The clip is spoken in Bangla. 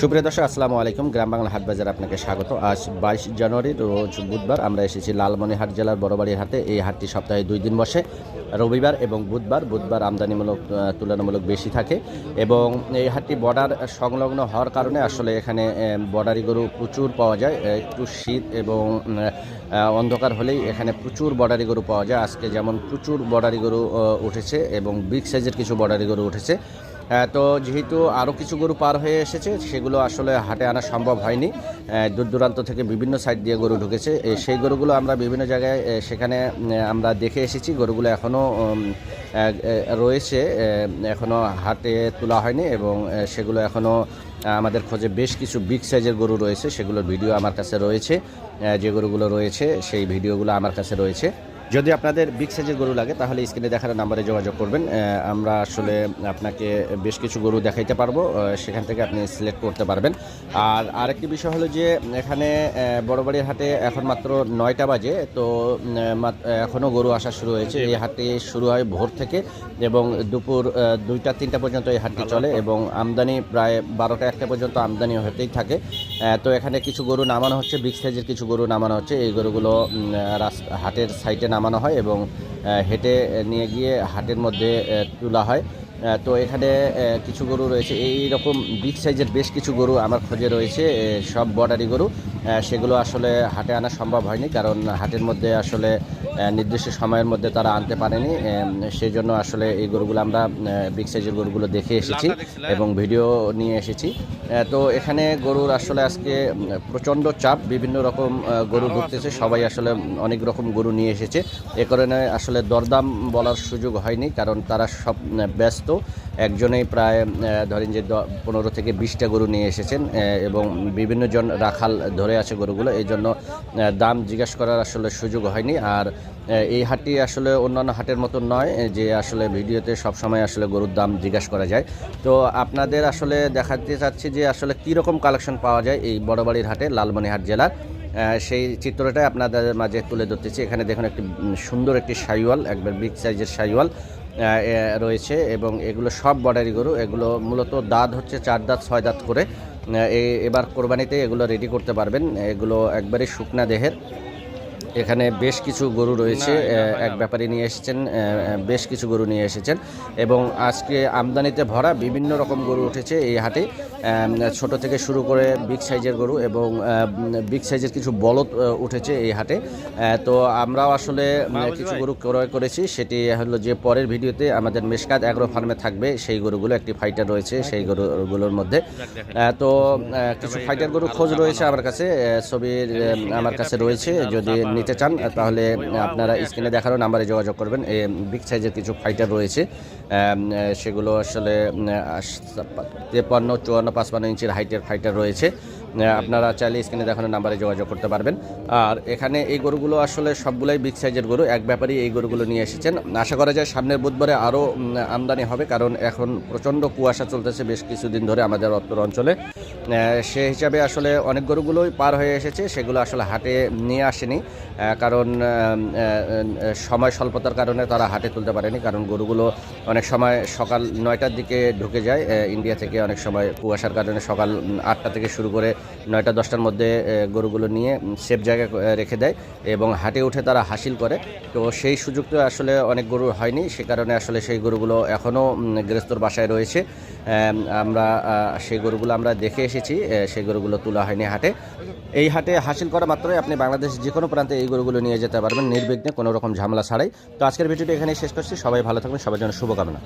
সুপ্রিয় দর্শক, আসসালামু আলাইকুম। গ্রাম বাংলা হাট বাজার আপনাকে স্বাগত। আজ বাইশ জানুয়ারি, রোজ বুধবার আমরা এসেছি লালমনিহাট জেলার বড়বাড়ির হাটে। এই হাটটি সপ্তাহে দুই দিন বসে। রবিবার এবং বুধবার বুধবার আমদানিমূলক তুলনামূলক বেশি থাকে এবং এই হাটটি বর্ডার সংলগ্ন হওয়ার কারণে আসলে এখানে বর্ডারি গরু প্রচুর পাওয়া যায়। একটু শীত এবং অন্ধকার হলেই এখানে প্রচুর বর্ডারি গরু পাওয়া যায়। আজকে যেমন প্রচুর বর্ডারি গরু উঠেছে এবং বিগ সাইজের কিছু বর্ডারি গরু উঠেছে। তো যেহেতু আরও কিছু গরু পার হয়ে এসেছে, সেগুলো আসলে হাটে আনা সম্ভব হয়নি। দূর দূরান্ত থেকে বিভিন্ন সাইড দিয়ে গরু ঢুকেছে। সেই গরুগুলো আমরা বিভিন্ন জায়গায় সেখানে আমরা দেখে এসেছি। গরুগুলো এখনও রয়েছে। এখনও হাটে তোলা হয়নি এবং সেগুলো এখনও আমাদের খোঁজে বেশ কিছু বিগ সাইজের গরু রয়েছে। সেগুলোর ভিডিও আমার কাছে রয়েছে। যে গরুগুলো রয়েছে, সেই ভিডিওগুলো আমার কাছে রয়েছে। যদি আপনাদের বিগ সাইজের গরু লাগে তাহলে স্ক্রিনে দেখার নাম্বারে যোগাযোগ করবেন। আমরা আসলে আপনাকে বেশ কিছু গরু দেখাইতে পারব সেখান থেকে আপনি সিলেক্ট করতে পারবেন। আর আরেকটি বিষয় হলো যে এখানে আহ, বড়বাড়ির হাটে এখন মাত্র নয়টা বাজে তো এখনও গরু আসা শুরু হয়েছে। এই হাটটি শুরু হয় ভোর থেকে এবং দুপুর দুইটা তিনটা পর্যন্ত এই হাটটি চলে এবং আমদানি প্রায় বারোটা একটা পর্যন্ত আমদানি হতেই থাকে। তো এখানে কিছু গরু নামানো হচ্ছে বিগ সাইজের কিছু গরু নামানো হচ্ছে। এই গরুগুলো হাটের সাইটে নামানো হয় এবং হেঁটে নিয়ে গিয়ে হাটের মধ্যে তোলা হয়। তো এখানে কিছু গরু রয়েছে। এই রকম বিগ সাইজের বেশ কিছু গরু আমার খোঁজে রয়েছে সব বর্ডারি গরু। সেগুলো আসলে হাটে আনা সম্ভব হয়নি কারণ হাটের মধ্যে আসলে নির্দিষ্ট সময়ের মধ্যে তারা আনতে পারেনি। সেই জন্য আসলে এই গরুগুলো আমরা বিগ সাইজের গরুগুলো দেখে এসেছি এবং ভিডিও নিয়ে এসেছি। তো এখানে গরুর আসলে আজকে প্রচণ্ড চাপ। বিভিন্ন রকম গরু ঢুকতেছে সবাই আসলে অনেক রকম গরু নিয়ে এসেছে। এ কারণে আসলে দরদাম বলার সুযোগ হয়নি কারণ তারা সব ব্যস্ত। একজনেই প্রায় ধরেন যে পনেরো থেকে বিশটা গরু নিয়ে এসেছেন এবং বিভিন্ন জন রাখাল ধরে আছে গরুগুলো এই জন্য দাম জিজ্ঞাসা করার আসলে সুযোগ হয়নি। আর এই হাটটি আসলে অন্যান্য হাটের মতো নয় যে আসলে ভিডিওতে সবসময় আসলে গরুর দাম জিজ্ঞাসা করা যায়। তো আপনাদের আসলে দেখাতে চাচ্ছি যে আসলে কীরকম কালেকশন পাওয়া যায় এই বড়বাড়ির হাটে লালমনিহাট জেলার। সেই চিত্রটাই আপনাদের মাঝে তুলে ধরতেছি। এখানে দেখুন একটি সুন্দর একটি সাইওয়াল একবার বিগ সাইজের এ, রয়েছে এবং এগুলো সব বর্ডারি গরু। এগুলো মূলত দাঁত হচ্ছে, চার দাঁত, ছয় দাঁত করে। এবার কোরবানিতে এগুলো রেডি করতে পারবেন। এগুলো একবারে শুকনা দেহের। এখানে বেশ কিছু গরু রয়েছে এক ব্যাপারী নিয়ে এসেছেন বেশ কিছু গরু নিয়ে এসেছেন এবং আজকে আমদানিতে ভরা বিভিন্ন রকম গরু উঠেছে এই হাটে। ছোট থেকে শুরু করে বিগ সাইজের গরু এবং বিগ সাইজের কিছু বলদ উঠেছে এই হাটে। তো আমরাও আসলে কিছু গরু ক্রয় করেছি সেটি হলো যে পরের ভিডিওতে আমাদের মেশকাত অ্যাগ্রো ফার্মে থাকবে সেই গরুগুলো একটি ফাইটার রয়েছে সেই গরুগুলোর মধ্যে। তো কিছু ফাইটার গরু খোঁজ রয়েছে আমার কাছে ছবির আমার কাছে রয়েছে যদি নিতে চান তাহলে আপনারা স্ক্রিনে দেখানো নাম্বারে যোগাযোগ করবেন। বিগ সাইজের কিছু ফাইটার রয়েছে। সেগুলো আসলে তেপান্ন, চুয়ান্ন, পাঁচপান্ন ইঞ্চির হাইটের ফাইটার রয়েছে। আপনারা চাইলে স্ক্রিনে দেখানো নাম্বারে যোগাযোগ করতে পারবেন। আর এখানে এই গরুগুলো আসলে সবগুলোই বিগ সাইজের গরু, এক ব্যাপারই এই গরুগুলো নিয়ে এসেছেন। আশা করা যায় সামনের বুধবারে আরও আমদানি হবে, কারণ এখন প্রচণ্ড কুয়াশা চলতেছে বেশ কিছুদিন ধরে আমাদের অত্তর অঞ্চলে। সে হিসাবে আসলে অনেক গরুগুলোই পার হয়ে এসেছে, সেগুলো আসলে হাটে নিয়ে আসেনি। কারণ সময় স্বল্পতার কারণে তারা হাটে তুলতে পারেনি, কারণ গরুগুলো অনেক সময় সকাল নয়টার দিকে ঢুকে যায়। ইন্ডিয়া থেকে অনেক সময় কুয়াশার কারণে সকাল আটটা থেকে শুরু করে নয়টা, দশটার মধ্যে গরুগুলো নিয়ে সেফ জায়গায় রেখে দেয় এবং হাটে উঠে তারা হাসিল করে। তো সেই সুযোগ তো আসলে অনেক গরু হয়নি, সে কারণে আসলে সেই গরুগুলো এখনও গৃহস্থর বাসায় রয়েছে। আমরা সেই গরুগুলো আমরা দেখে এসেছি সেই গরুগুলো তোলা হয়নি হাটে। এই হাটে হাসিল করা মাত্রই আপনি বাংলাদেশের যে কোনো প্রান্তে এই গরুগুলো নিয়ে যেতে পারবেন, নির্বিঘ্নে কোনো রকম ঝামেলা ছাড়াই। তো আজকের ভিডিওটি এখানেই শেষ করছি, সবাই ভালো থাকবেন, সবার জন্য শুভকামনা।